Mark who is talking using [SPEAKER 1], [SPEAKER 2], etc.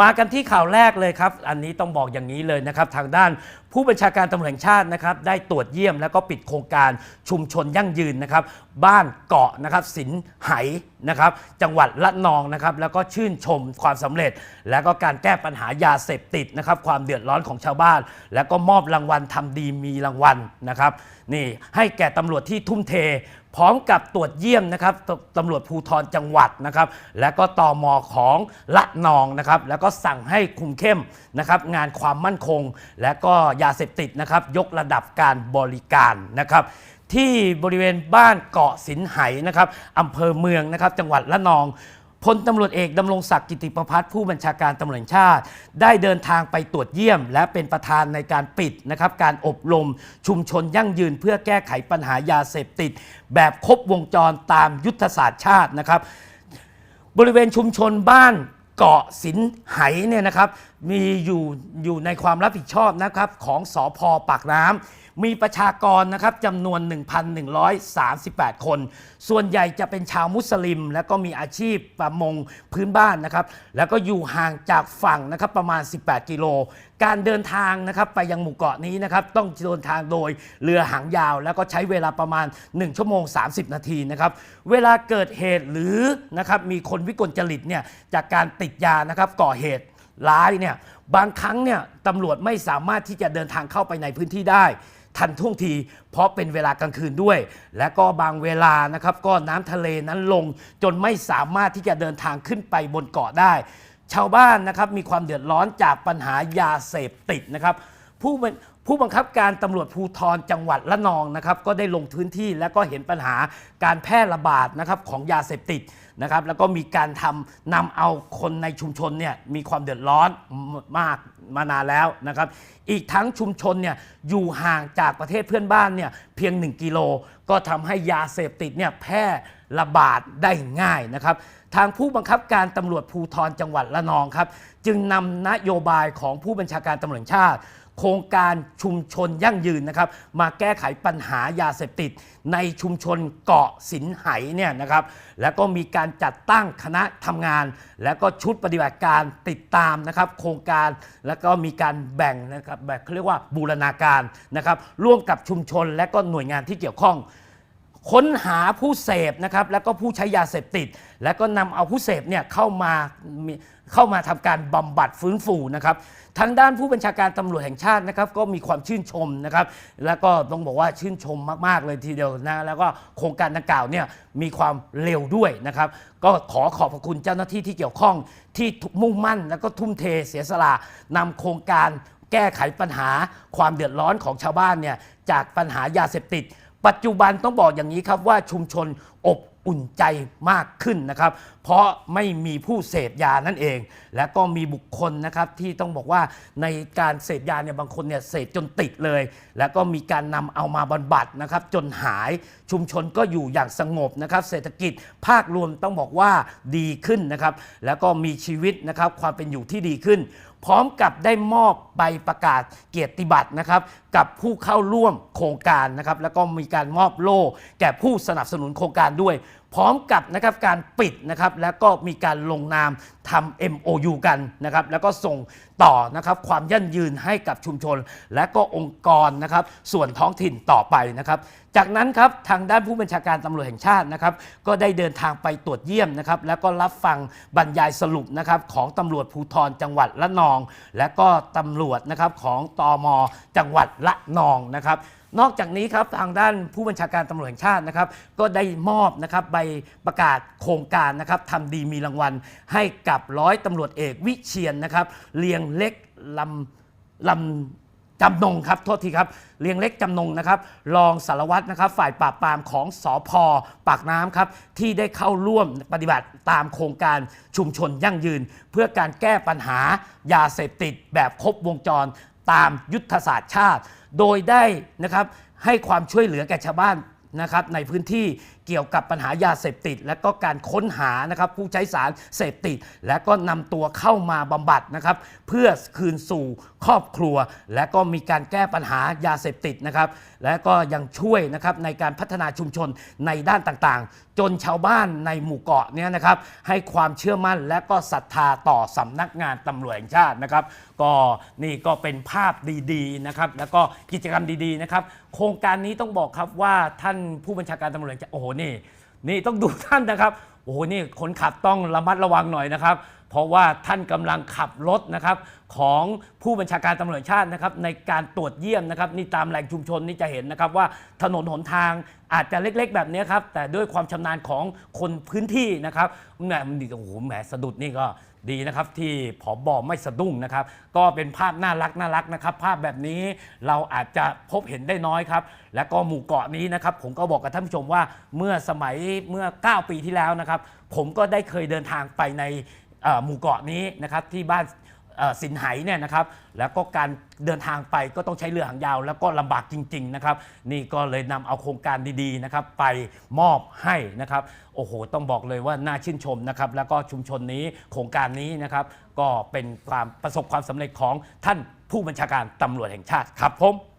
[SPEAKER 1] มากันที่ข่าวแรกเลยครับ อันนี้ต้องบอกอย่างนี้เลยนะครับ ทางด้านผู้บัญชาการตำรวจแห่งชาตินะครับ ได้ตรวจเยี่ยมแล้วก็ปิดโครงการชุมชนยั่งยืนนะครับ บ้านเกาะนะครับสินไห นะครับจังหวัดละนองนะครับแล้วก็ชื่นชมความสำเร็จ แล้วก็การแก้ปัญหายาเสพติดนะครับความเดือดร้อนของชาวบ้าน แล้วก็มอบรางวัลทำดีมีรางวัลนะครับนี่ให้แก่ตำรวจที่ทุ่มเท พร้อมกับตรวจเยี่ยมนะครับตตำรวจภูธรจังหวัดนะครับและก็ตอมอของละนองนะครับแล้วก็สั่งให้คุมเข้มนะครับงานความมั่นคง และก็ยาเสพติดนะครับยกระดับการบริการนะครับ ที่บริเวณบ้านเกาะสินไหนะครับอำเภอเมืองนะครับจังหวัดละนองพลตำรวจเอกดำรงศักดิ์กิติประพัฒน์ผู้บัญชาการตำรวจแห่งชาติ ได้เดินทางไปตรวจเยี่ยม และเป็นประธานในการปิดนะครับการอบรมชุมชนยั่งยืนเพื่อแก้ไขปัญหายาเสพติด แบบครบวงจรตามยุทธศาสตร์ชาตินะครับ บริเวณชุมชนบ้านเกาะสินไหเนี่ยนะครับ มีอยู่อยู่ในความรับผิดชอบนะครับของสอพอปากน้ำมีประชากรนะครับจำนวน 1,138 คน ส่วนใหญ่จะเป็นชาวมุสลิม แล้วก็มีอาชีพประมงพื้นบ้านนะครับ แล้วก็อยู่ห่างจากฝั่งนะครับประมาณ 18 กิโล การเดินทางนะครับไปยังหมู่เกาะนี้นะครับต้องเดินทางโดยเรือหางยาว แล้วก็ใช้เวลาประมาณ 1 ชั่วโมง 30 นาทีนะครับเวลาเกิดเหตุหรือนะครับมีคนวิกลจริตเนี่ยจากการติดยานะครับก่อเหตุร้ายเนี่ยบางครั้งเนี่ยตำรวจไม่สามารถที่จะเดินทางเข้าไปในพื้นที่ได้ ทันท่วงที เพราะเป็นเวลากลางคืนด้วย และก็บางเวลานะครับก็น้ำทะเลนั้นลง จนไม่สามารถที่จะเดินทางขึ้นไปบนเกาะได้ ชาวบ้านนะครับมีความเดือดร้อนจากปัญหายาเสพติดนะครับผู้ ผู้บังคับการตำรวจภูธรจังหวัดละนองนะครับก็ได้ลงพื้นที่และก็เห็นปัญหาการแพร่ระบาดนะครับของยาเสพติดนะครับแล้วก็มีการทำนำเอาคนในชุมชนเนี่ยมีความเดือดร้อนมากมานานแล้วนะครับ อีกทั้งชุมชนเนี่ยอยู่ห่างจากประเทศเพื่อนบ้านเนี่ยเพียง 1 กิโล ก็ทำให้ยาเสพติดเนี่ยแพร่ระบาดได้ง่ายนะครับ ทางผู้บังคับการตำรวจภูธรจังหวัดละนองครับ จึงนำนโยบายของผู้บัญชาการตำรวจชาติ โครงการชุมชนยั่งยืนนะครับ มาแก้ไขปัญหายาเสพติด ในชุมชนเกาะสินไหเนี่ยนะครับ แล้วก็มีการจัดตั้งคณะทำงาน แล้วก็ชุดปฏิบัติการติดตามนะครับ โครงการแล้วก็มีการแบ่งนะครับแบบเขาเรียกว่าบูรณาการนะครับ ร่วมกับชุมชนและก็หน่วยงานที่เกี่ยวข้อง ค้นหาผู้เสพนะครับแล้วก็ผู้ใช้ยาเสพติด แล้วก็นำเอาผู้เสพเนี่ยเข้ามาเข้ามาทำการบำบัดฟื้นฟูนะครับทางด้านผู้บัญชาการตำรวจแห่งชาตินะครับก็มีความชื่นชมนะครับแล้วก็ต้องบอกว่าชื่นชมมาก ๆ เลยทีเดียวนะแล้วก็โครงการดังกล่าวเนี่ยมีความเร็วด้วยนะครับก็ขอขอบพระคุณเจ้าหน้าที่ที่เกี่ยวข้องที่มุ่งมั่น แล้วก็ทุ่มเทเสียสละนำโครงการแก้ไขปัญหาความเดือดร้อนของชาวบ้านเนี่ยจากปัญหายาเสพติด ปัจจุบันต้องบอกอย่างนี้ครับว่าชุมชนอบอุ่นใจมากขึ้นนะครับ เพราะไม่มีผู้เสพยานั่นเอง และก็มีบุคคลนะครับที่ต้องบอกว่าในการเสพยาเนี่ยบางคนเนี่ยเสพจนติดเลย แล้วก็มีการนำเอามาบำบัดนะครับจนหายชุมชนก็อยู่อย่างสงบนะครับ เศรษฐกิจภาครวมต้องบอกว่าดีขึ้นนะครับ แล้วก็มีชีวิตนะครับความเป็นอยู่ที่ดีขึ้น พร้อมกับได้มอบใบประกาศเกียรติบัตรนะครับกับผู้เข้าร่วมโครงการนะครับแล้วก็มีการมอบโล่แก่ผู้สนับสนุนโครงการด้วย พร้อมกับนะครับการปิดนะครับแล้วก็มีการลงนามทำ MOU กันนะครับแล้วก็ส่งต่อนะครับความยั่งยืนให้กับชุมชน และก็องค์กรนะครับส่วนท้องถิ่นต่อไปนะครับ จากนั้นครับทางด้านผู้บัญชาการตำรวจแห่งชาตินะครับก็ได้เดินทางไปตรวจเยี่ยมนะครับแล้วก็รับฟังบรรยายสรุปนะครับของตำรวจภูธรจังหวัดละนอง และก็ตำรวจนะครับของตอมจังหวัดละนองนะครับ นอกจากนี้ครับทางด้านผู้บัญชาการตำรวจแห่งชาตินะครับ ก็ได้มอบนะครับใบประกาศโครงการนะครับทำดีมีรางวัล ให้กับร้อยตำรวจเอกวิเชียนนะครับเลียงเล็กลำลำจำนงครับ โทษทีครับ เลียงเล็กจำนงนะครับ รองสารวัตรนะครับ ฝ่ายปราบปรามของสอพปากน้ำครับ ที่ได้เข้าร่วมปฏิบัติตามโครงการชุมชนยั่งยืน เพื่อการแก้ปัญหายาเสพติดแบบครบวงจร ตามยุทธศาสตร์ชาติ โดยได้นะครับให้ความช่วยเหลือแก่ชาวบ้านนะครับในพื้นที่ เกี่ยวกับปัญหายาเสพติด และก็การค้นหานะครับผู้ใช้สารเสพติด และก็นำตัวเข้ามาบำบัดนะครับเพื่อคืนสู่ครอบครัว และก็มีการแก้ปัญหายาเสพติดนะครับและก็ยังช่วยนะครับในการพัฒนาชุมชนในด้านต่างๆ จนชาวบ้านในหมู่เกาะเนี่ยนะครับให้ความเชื่อมั่นและก็ศรัทธาต่อสำนักงานตำรวจแห่งชาตินะครับ ก็นี่ก็เป็นภาพดีๆนะครับแล้วก็กิจกรรมดีๆนะครับโครงการนี้ต้องบอกครับว่าท่านผู้บัญชาการตำรวจโอ้โหนี่ นี่ต้องดูท่านนะครับ โอ้โหนี่คนขับต้องระมัดระวังหน่อยนะครับ เพราะว่าท่านกำลังขับรถนะครับของผู้บัญชาการตำรวจชาตินะครับในการตรวจเยี่ยมนะครับนี่ตามแหล่งชุมชนนี่จะเห็นนะครับว่าถนนหนทางอาจจะเล็กๆ แบบนี้ครับแต่ด้วยความชำนาญของคนพื้นที่นะครับแหมมันดีโอ้โหแหมสะดุดนี่ก็ดีนะครับที่ผอบอไม่สะดุ้งนะครับ ก็เป็นภาพน่ารักน่ารักนะครับ ภาพแบบนี้เราอาจจะพบเห็นได้น้อยครับ และก็หมู่เกาะนี้นะครับ ผมก็บอกกับท่านผู้ชมว่าเมื่อสมัยเมื่อ 9 ปีที่แล้วนะครับ ผมก็ได้เคยเดินทางไปใน หมู่เกาะนี้นะครับที่บ้านสินไหเนี่ยนะครับแล้วก็การเดินทางไปก็ต้องใช้เรือหางยาว แล้วก็ลำบากจริงๆนะครับนี่ก็เลยนำเอาโครงการดีๆนะครับไปมอบให้นะครับโอ้โหต้องบอกเลยว่าน่าชื่นชมนะครับแล้วก็ชุมชนนี้โครงการนี้นะครับก็เป็นความประสบความสำเร็จของท่านผู้บัญชาการตำรวจแห่งชาติครับผม